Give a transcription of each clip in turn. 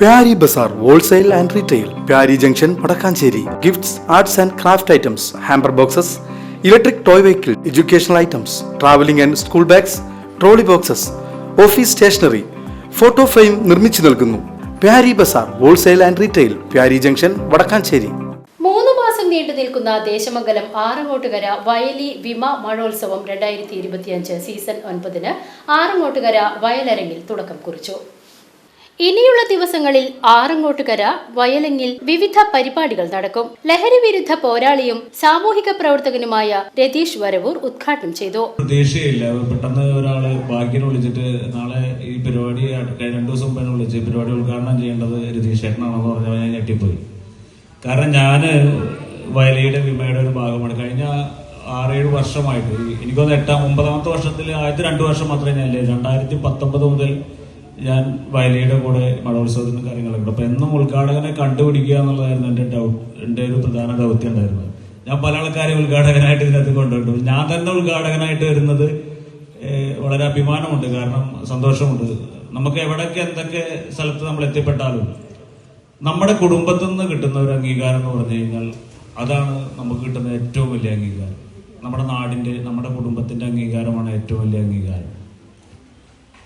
Pyari Bazar wholesale and retail Pyari junction Vadakkanchery. Gifts arts and craft items hamper boxes electric toy vehicle educational items travelling and school bags trolley boxes office stationery photo frame നിർമ്മിച്ചു നൽകുന്നു. Pyari Bazar wholesale and retail Pyari junction Vadakkanchery. മൂന്ന് മാസം നീണ്ടു നിൽക്കുന്ന ദേശമംഗലം ആറങ്ങോട്ടുകര വയലി വിമ മഴോത്സവം രണ്ടായിരത്തി ഇരുപത്തിയഞ്ച് season ഒൻപതിന് ആറങ്ങോട്ടുകര വയലരങ്ങിൽ തുടക്കം കുറിച്ചു. ഇനിയുള്ള ദിവസങ്ങളിൽ ആറങ്ങോട്ടുകര വയലങ്ങിൽ വിവിധ പരിപാടികൾ നടക്കും. ലഹരി വിരുദ്ധ പോരാളിയും സാമൂഹിക പ്രവർത്തകനുമായ രതീഷ് വരവൂർ ഉദ്ഘാടനം ചെയ്തു. പ്രതീക്ഷയില്ല. പെട്ടെന്ന് ഒരാൾ ഭാഗ്യം വിളിച്ചിട്ട് നാളെ ഈ പരിപാടി രണ്ടു ദിവസം മുമ്പാണ് വിളിച്ച് പരിപാടി ഉദ്ഘാടനം ചെയ്യേണ്ടത് രതീഷ് ചേട്ടനാണെന്ന് പറഞ്ഞാൽ ഞാൻ ഞെട്ടിപ്പോയി. കാരണം ഞാൻ വയലിയുടെ വിമയുടെ ഒരു ഭാഗമാണ്. കഴിഞ്ഞ ആറേഴ് വർഷമായിട്ട്. എനിക്കൊന്ന് എട്ടാം ഒമ്പതാമത്തെ വർഷത്തിൽ ആദ്യത്തെ രണ്ടു വർഷം മാത്രമേ ഞാൻ രണ്ടായിരത്തി പത്തൊമ്പത് മുതൽ ഞാൻ വയലിയുടെ കൂടെ മഴോത്സവത്തിന് കാര്യങ്ങളൊക്കെ അപ്പൊ എന്നും ഉദ്ഘാടകനെ കണ്ടുപിടിക്കുക എന്നുള്ളതായിരുന്നു എന്റെ ഡൗട്ട് എന്റെ ഒരു പ്രധാന ദൗത്യം ഉണ്ടായിരുന്നത്. ഞാൻ പല ആൾക്കാരെ ഉദ്ഘാടകനായിട്ട് ഇതിനകത്ത് കൊണ്ടുവരുന്നു ഞാൻ തന്നെ ഉദ്ഘാടകനായിട്ട് വരുന്നത് വളരെ അഭിമാനമുണ്ട്. കാരണം സന്തോഷമുണ്ട്. നമുക്ക് എവിടെയൊക്കെ എന്തൊക്കെ സ്ഥലത്ത് നമ്മൾ എത്തിപ്പെട്ടാലും നമ്മുടെ കുടുംബത്തിൽ നിന്ന് കിട്ടുന്ന ഒരു അംഗീകാരം എന്ന് പറഞ്ഞു കഴിഞ്ഞാൽ അതാണ് നമുക്ക് കിട്ടുന്ന ഏറ്റവും വലിയ അംഗീകാരം. നമ്മുടെ നാടിന്റെ നമ്മുടെ കുടുംബത്തിന്റെ അംഗീകാരമാണ് ഏറ്റവും വലിയ അംഗീകാരം.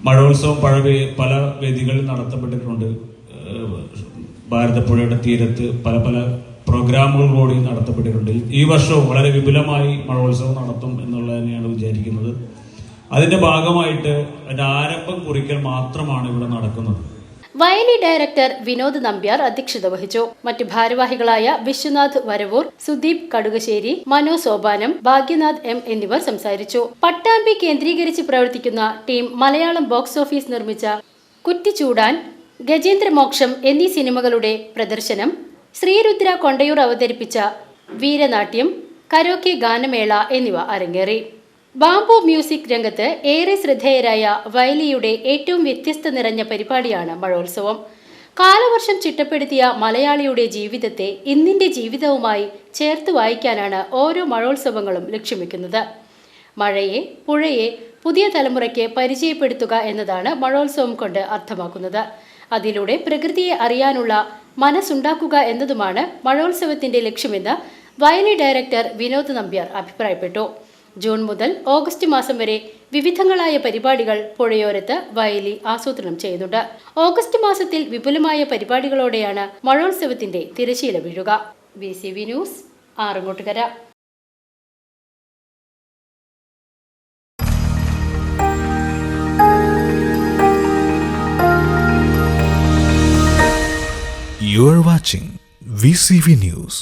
മഴോത്സവം വേ- പല വേദികളിൽ നടത്തപ്പെട്ടിട്ടുണ്ട്. ഭാരതപ്പുഴയുടെ തീരത്ത് പല പല പ്രോഗ്രാമുകൾ കൂടി നടത്തപ്പെട്ടിട്ടുണ്ട്. ഈ വർഷവും വളരെ വിപുലമായി മഴോത്സവം നടത്തും എന്നുള്ളത് തന്നെയാണ് വിചാരിക്കുന്നത്. അതിന്റെ ഭാഗമായിട്ട് അതിന്റെ ആരംഭം കുറിക്കൽ മാത്രമാണ് ഇവിടെ നടക്കുന്നത്. വയലി ഡയറക്ടർ വിനോദ് നമ്പ്യാർ അധ്യക്ഷത വഹിച്ചു. മറ്റ് ഭാരവാഹികളായ വിശ്വനാഥ് വരവൂർ സുദീപ് കടുകശ്ശേരി മനോ സോപാനം ഭാഗ്യനാഥ് എം എന്നിവർ സംസാരിച്ചു. പട്ടാമ്പി കേന്ദ്രീകരിച്ച് പ്രവർത്തിക്കുന്ന ടീം മലയാളം ബോക്സ് ഓഫീസ് നിർമ്മിച്ച കുറ്റിച്ചൂടാൻ ഗജേന്ദ്രമോക്ഷം എന്നീ സിനിമകളുടെ പ്രദർശനം ശ്രീരുദ്ര കൊണ്ടയൂർ അവതരിപ്പിച്ച വീരനാട്യം കരോക്കെ ഗാനമേള എന്നിവ അരങ്ങേറി. ബാംബു മ്യൂസിക് രംഗത്ത് ഏറെ ശ്രദ്ധേയരായ വയലിയുടെ ഏറ്റവും വ്യത്യസ്ത നിറഞ്ഞ പരിപാടിയാണ് മഴോത്സവം. കാലവർഷം ചിട്ടപ്പെടുത്തിയ മലയാളിയുടെ ജീവിതത്തെ ഇന്നിന്റെ ജീവിതവുമായി ചേർത്ത് വായിക്കാനാണ് ഓരോ മഴോത്സവങ്ങളും ലക്ഷ്യമിക്കുന്നത്. മഴയെ പുഴയെ പുതിയ തലമുറയ്ക്ക് പരിചയപ്പെടുത്തുക എന്നതാണ് മഴോത്സവം കൊണ്ട് അർത്ഥമാക്കുന്നത്. അതിലൂടെ പ്രകൃതിയെ അറിയാനുള്ള മനസ്സുണ്ടാക്കുക എന്നതുമാണ് മഴോത്സവത്തിന്റെ ലക്ഷ്യമെന്ന് വയലി ഡയറക്ടർ വിനോദ് നമ്പ്യാർ അഭിപ്രായപ്പെട്ടു. ജൂൺ മുതൽ ഓഗസ്റ്റ് മാസം വരെ വിവിധങ്ങളായ പരിപാടികൾ പുഴയോരത്ത് വയലി ആസൂത്രണം ചെയ്യുന്നുണ്ട്. ഓഗസ്റ്റ് മാസത്തിൽ വിപുലമായ പരിപാടികളോടെയാണ് മഴോത്സവത്തിന്റെ തിരശീല വീഴുക. B C V news Arangottukara. You are watching VCV News.